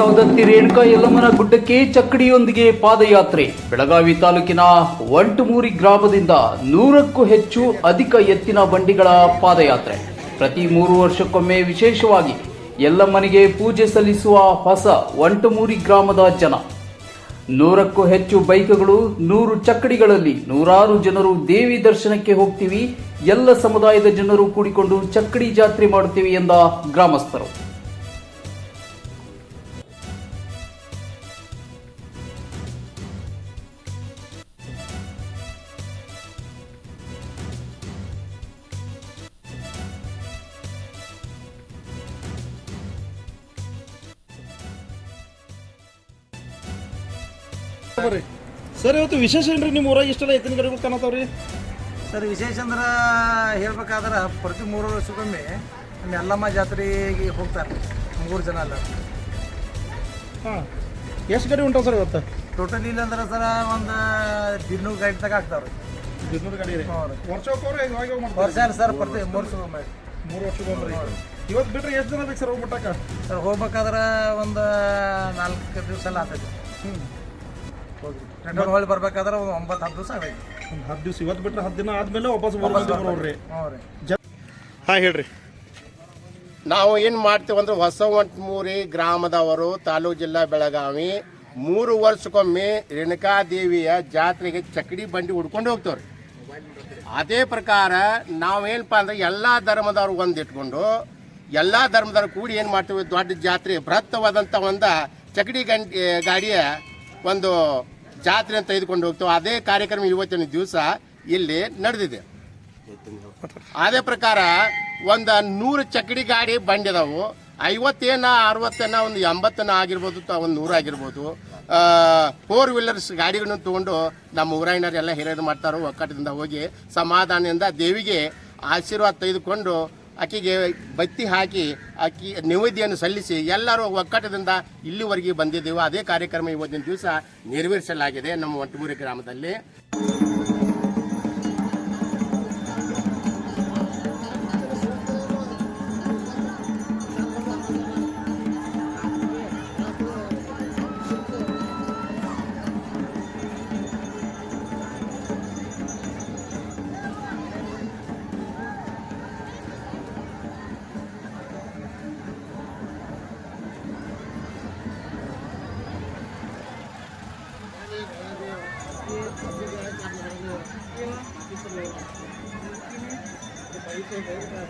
ಸೌದತ್ತಿ ರೇಣುಕಾ ಯಲ್ಲಮ್ಮನ ಗುಡ್ಡಕ್ಕೆ ಚಕ್ಕಡಿಯೊಂದಿಗೆ ಪಾದಯಾತ್ರೆ. ಬೆಳಗಾವಿ ತಾಲೂಕಿನ ಒಂಟುಮೂರಿ ಗ್ರಾಮದಿಂದ ನೂರಕ್ಕೂ ಹೆಚ್ಚು ಅಧಿಕ ಎತ್ತಿನ ಬಂಡಿಗಳ ಪಾದಯಾತ್ರೆ. ಪ್ರತಿ ಮೂರು ವರ್ಷಕ್ಕೊಮ್ಮೆ ವಿಶೇಷವಾಗಿ ಯಲ್ಲಮ್ಮನಿಗೆ ಪೂಜೆ ಸಲ್ಲಿಸುವ ಹೊಸ ಒಂಟುಮೂರಿ ಗ್ರಾಮದ ಜನ. ನೂರಕ್ಕೂ ಹೆಚ್ಚು ಬೈಕ್ಗಳು, ನೂರು ಚಕ್ಕಡಿಗಳಲ್ಲಿ ನೂರಾರು ಜನರು ದೇವಿ ದರ್ಶನಕ್ಕೆ ಹೋಗ್ತೀವಿ. ಎಲ್ಲ ಸಮುದಾಯದ ಜನರು ಕೂಡಿಕೊಂಡು ಚಕ್ಕಡಿ ಜಾತ್ರೆ ಮಾಡುತ್ತೀವಿ ಎಂದ ಗ್ರಾಮಸ್ಥರು. ಬರ್ರಿ. ಸರ್ ಇವತ್ತು ವಿಶೇಷ ಏನ್ರಿ ನಿಮ್ಮ ಊರಾಗ? ಇಷ್ಟೆಲ್ಲ ಎತ್ತಿನ ಗಾಡಿಗಳು ಕಾಣತಾವ್ರಿ ಸರ್ ವಿಶೇಷ ಅಂದ್ರೆ ಹೇಳ್ಬೇಕಾದ್ರೆ ಪ್ರತಿ ಮೂರು ವರ್ಷಕ್ಕೊಮ್ಮೆ ನಮ್ಮ ಯಲ್ಲಮ್ಮ ಜಾತ್ರೆಗೆ ಹೋಗ್ತಾರೆ. ಮೂರು ಜನ ಅಲ್ಲ. ಹಾಂ. ಎಷ್ಟು ಗಡಿ ಉಂಟಾವ ಸರ್ ಇವತ್ತು? ಟೋಟಲ್ ಇಲ್ಲ ಅಂದ್ರೆ ಸರ್ ಒಂದು ದಿನೂರು ಗಾಡಿ ತಗ ಹಾಕ್ತಾವ್ರಿ ಗಾಡಿ ರೀ. ವರ್ಷ ಸರ್ ಪ್ರತಿ ಮೂರು ವರ್ಷಕ್ಕೊಮ್ಮೆ. ಮೂರು ವರ್ಷಕ್ಕೊಮ್ಮೆ ಇವತ್ತು ಬಿಟ್ರೆ ಎಷ್ಟು ಜನ ಬೇಕು ಸರ್ ಹೋಗ್ಬಿಟ್ಟಾಕ? ಸರ್ ಹೋಗ್ಬೇಕಾದ್ರೆ ಒಂದು ನಾಲ್ಕು ದಿವಸ ಎಲ್ಲ ಆಗ್ತೈತೆ ಹ್ಞೂ ರಿಟರ್ನ್ ಹೊಳ್ಳಿ ಬರ್ಬೇಕಾದ್ರೆ ಒಂದು ಒಂಬತ್ತು ಹತ್ತು ದಿವಸ ಆಗೈತಿ. ಒಂದು ಹತ್ತು ದಿವಸ. ಇವತ್ತು ಬಿಟ್ರೆ ಹತ್ತು ದಿನ ಆದ್ಮೇಲೆ ವಾಪಸ್ ವಾಪಸ್ ಬರ್ಬೇಕು ನೋಡ್ರಿ ಹ್ಞೂ ರೀ. ಹಾಂ ಹೇಳ್ರಿ. ನಾವು ಏನು ಮಾಡ್ತೀವಿ ಅಂದ್ರೆ ಹೊಸವಂಟಮೂರಿ ಗ್ರಾಮದವರು ತಾಲೂಕು ಜಿಲ್ಲಾ ಬೆಳಗಾವಿ ಮೂರು ವರ್ಷಕ್ಕೊಮ್ಮೆ ರೇಣುಕಾದೇವಿಯ ಜಾತ್ರೆಗೆ ಚಕ್ಕಡಿ ಬಂಡಿ ಹುಡ್ಕೊಂಡು ಹೋಗ್ತವ್ರಿ. ಅದೇ ಪ್ರಕಾರ ನಾವೇನಪ್ಪ ಅಂದ್ರೆ ಎಲ್ಲ ಧರ್ಮದವ್ರು ಒಂದು ಇಟ್ಕೊಂಡು ಎಲ್ಲ ಧರ್ಮದವ್ರು ಕೂಡಿ ಏನು ಮಾಡ್ತೀವಿ ದೊಡ್ಡ ಜಾತ್ರೆ ಬೃಹತ್ತವಾದಂಥ ಒಂದು ಚಕ್ಕಡಿ ಗಂಟೆ ಗಾಡಿಯ ಒಂದು ಜಾತ್ರೆ ಅಂತ ತೆಗೆದುಕೊಂಡು ಹೋಗ್ತೇವೆ. ಅದೇ ಕಾರ್ಯಕ್ರಮ ಇವತ್ತಿನ ದಿವಸ ಇಲ್ಲಿ ನಡೆದಿದೆ. ಅದೇ ಪ್ರಕಾರ ಒಂದು ನೂರು ಚಕ್ಕಡಿ ಗಾಡಿ ಬಂಡಿದಾವು ಐವತ್ತೇನ, ಅರವತ್ತೇನ, ಒಂದು ಎಂಬತ್ತನ ಆಗಿರ್ಬೋದು ಒಂದು ನೂರು ಆಗಿರ್ಬೋದು. ಫೋರ್ ವೀಲರ್ಸ್ ಗಾಡಿಗಳನ್ನು ತಗೊಂಡು ನಮ್ಮ ಊರಾಯಿನರು ಎಲ್ಲ ಹಿರಿಯರು ಮಾಡ್ತಾರೋ. ಒಕ್ಕಟದಿಂದ ಹೋಗಿ ಸಮಾಧಾನದಿಂದ ದೇವಿಗೆ ಆಶೀರ್ವಾದ ತೆಗೆದುಕೊಂಡು ಆಕೆಗೆ ಬತ್ತಿ ಹಾಕಿ, ಆಕೆ ನೈವೇದ್ಯವನ್ನು ಸಲ್ಲಿಸಿ ಎಲ್ಲರೂ ಒಕ್ಕಟದಿಂದ ಇಲ್ಲಿವರೆಗೆ ಬಂದಿದ್ದೇವೆ. ಅದೇ ಕಾರ್ಯಕ್ರಮ ಇವತ್ತಿನ ದಿವಸ ನೆರವೇರಿಸಲಾಗಿದೆ ನಮ್ಮ ಒಂಟಮೂರಿ ಗ್ರಾಮದಲ್ಲಿ. कितने पैसे गए